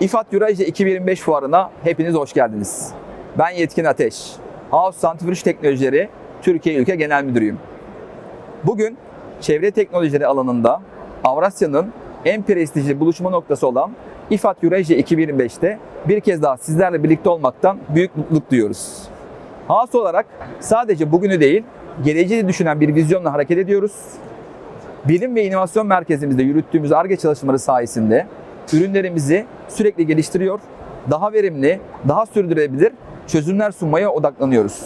İFAD Eurasia 2025 fuarına hepiniz hoş geldiniz. Ben Yetkin Ateş. House Santrifüj Teknolojileri Türkiye Ülke Genel Müdürüyüm. Bugün çevre teknolojileri alanında Avrasya'nın en prestijli buluşma noktası olan İFAD Eurasia 2025'te bir kez daha sizlerle birlikte olmaktan büyük mutluluk duyuyoruz. House olarak sadece bugünü değil, geleceği düşünen bir vizyonla hareket ediyoruz. Bilim ve İnovasyon Merkezimizde yürüttüğümüz ARGE çalışmaları sayesinde ürünlerimizi sürekli geliştiriyor, daha verimli, daha sürdürülebilir çözümler sunmaya odaklanıyoruz.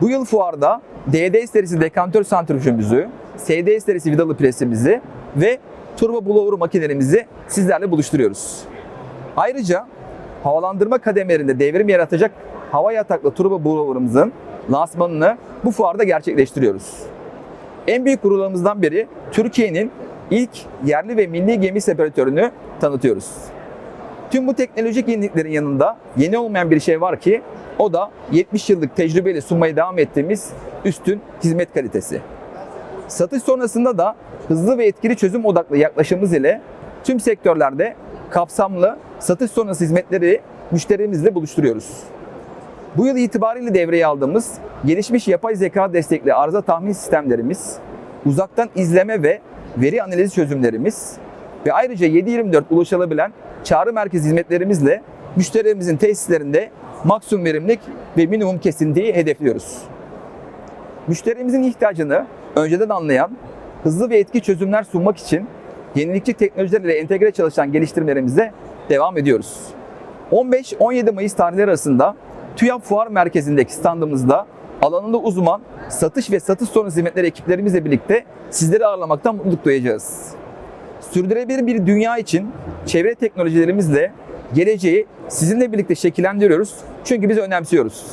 Bu yıl fuarda DD serisi dekantör santrifüjümüzü, SD serisi vidalı presimizi ve turbo blower makinelerimizi sizlerle buluşturuyoruz. Ayrıca havalandırma kademelerinde devrim yaratacak hava yataklı turbo blower'ımızın lansmanını bu fuarda gerçekleştiriyoruz. En büyük gururlarımızdan biri Türkiye'nin ilk yerli ve milli gemi separatörünü tanıtıyoruz. Tüm bu teknolojik yeniliklerin yanında yeni olmayan bir şey var ki o da 70 yıllık tecrübeyle sunmaya devam ettiğimiz üstün hizmet kalitesi. Satış sonrasında da hızlı ve etkili çözüm odaklı yaklaşımımız ile tüm sektörlerde kapsamlı satış sonrası hizmetleri müşterimizle buluşturuyoruz. Bu yıl itibariyle devreye aldığımız gelişmiş yapay zeka destekli arıza tahmin sistemlerimiz, uzaktan izleme ve veri analizi çözümlerimiz ve ayrıca 7/24 ulaşılabilen çağrı merkezi hizmetlerimizle müşterilerimizin tesislerinde maksimum verimlilik ve minimum kesintiyi hedefliyoruz. Müşterimizin ihtiyacını önceden anlayan, hızlı ve etki çözümler sunmak için yenilikçi teknolojilerle entegre çalışan geliştirmelerimize devam ediyoruz. 15-17 Mayıs tarihleri arasında TÜYAP Fuar Merkezi'ndeki standımızda alanında uzman satış ve satış sonrası hizmetleri ekiplerimizle birlikte sizleri ağırlamaktan mutluluk duyacağız. Sürdürülebilir bir dünya için çevre teknolojilerimizle geleceği sizinle birlikte şekillendiriyoruz. Çünkü biz önemsiyoruz.